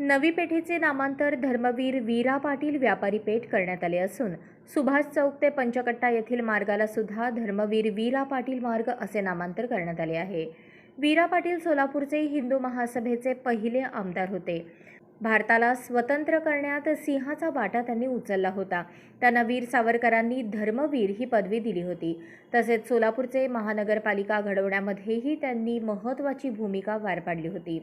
नवी पेठेचे नामांतर धर्मवीर वीरा पाटील व्यापारी पेठ करण्यात आले असून सुभाष चौक ते पंचकट्टा येथील मार्गाला सुद्धा धर्मवीर वीरा पाटील मार्ग असे नामांतर करण्यात आले आहे. वीरा पाटील सोलापूरचे हिंदू महासभेचे पहिले आमदार होते. भारताला स्वतंत्र करण्यात सिंहाचा वाटा त्यांनी उचलला होता. त्यांना वीर सावरकरांनी धर्मवीर ही पदवी दिली होती. तसेच सोलापूरचे महानगरपालिका घडवण्यामध्येही त्यांनी महत्त्वाची भूमिका पार पाडली होती.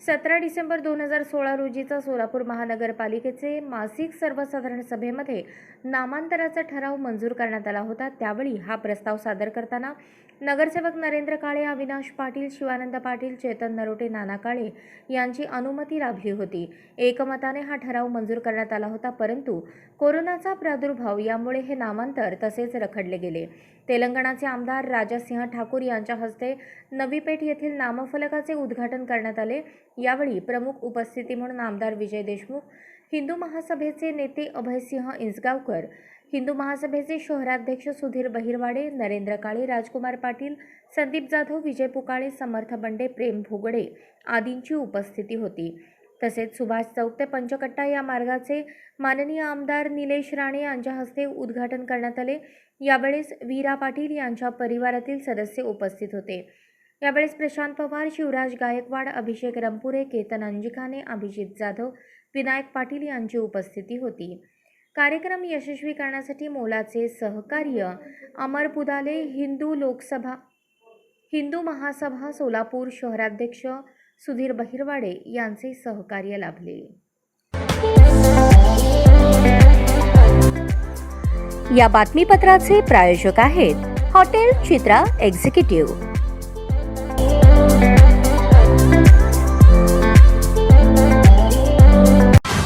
सतरा डिसेंबर दोन हजार सोळा रोजीचा सोलापूर महानगरपालिकेचे मासिक सर्वसाधारण सभेमध्ये नामांतराचा ठराव मंजूर करण्यात आला होता. त्यावेळी हा प्रस्ताव सादर करताना नगरसेवक नरेंद्र काळे अविनाश पाटील शिवानंद पाटील चेतन नरोटे नाना काळे यांची अनुमती लाभली होती. एकमताने हा ठराव मंजूर करण्यात आला होता परंतु कोरोनाचा प्रादुर्भाव यामुळे हे नामांतर तसेच रखडले गेले. तेलंगणाचे आमदार राजासिंह ठाकूर यांच्या हस्ते नवी पेठ येथील नामफलकाचे उद्घाटन करण्यात आले. यावेळी प्रमुख उपस्थिती म्हणून आमदार विजय देशमुख हिंदू महासभेचे नेते अभयसिंह इंचगावकर हिंदू महासभेचे शहराध्यक्ष सुधीर बहिरवाडे नरेंद्र काळे राजकुमार पाटील संदीप जाधव विजय पुकाळे समर्थ बंडे प्रेम भोगडे आदींची उपस्थिती होती. तसेच सुभाष चौक ते पंचकट्टा या मार्गाचे माननीय आमदार निलेश राणे यांच्या हस्ते उद्घाटन करण्यात आले. यावेळेस वीरा पाटील यांच्या परिवारातील सदस्य उपस्थित होते. यावेळेस प्रशांत पवार शिवराज गायकवाड अभिषेक रंपुरे केतन अंजिकाने अभिजित जाधव विनायक पाटील यांची उपस्थिती होती. कार्यक्रम यशस्वी करण्यासाठी मोलाचे सहकार्य अमर पुदाले हिंदू लोकसभा हिंदू महासभा सोलापूर शहराध्यक्ष सुधीर बहिरवाडे यांचे सहकार्य लाभले. या बातमीपत्राचे प्रायोजक आहेत हॉटेल चित्रा एक्झिक्युटिव्ह.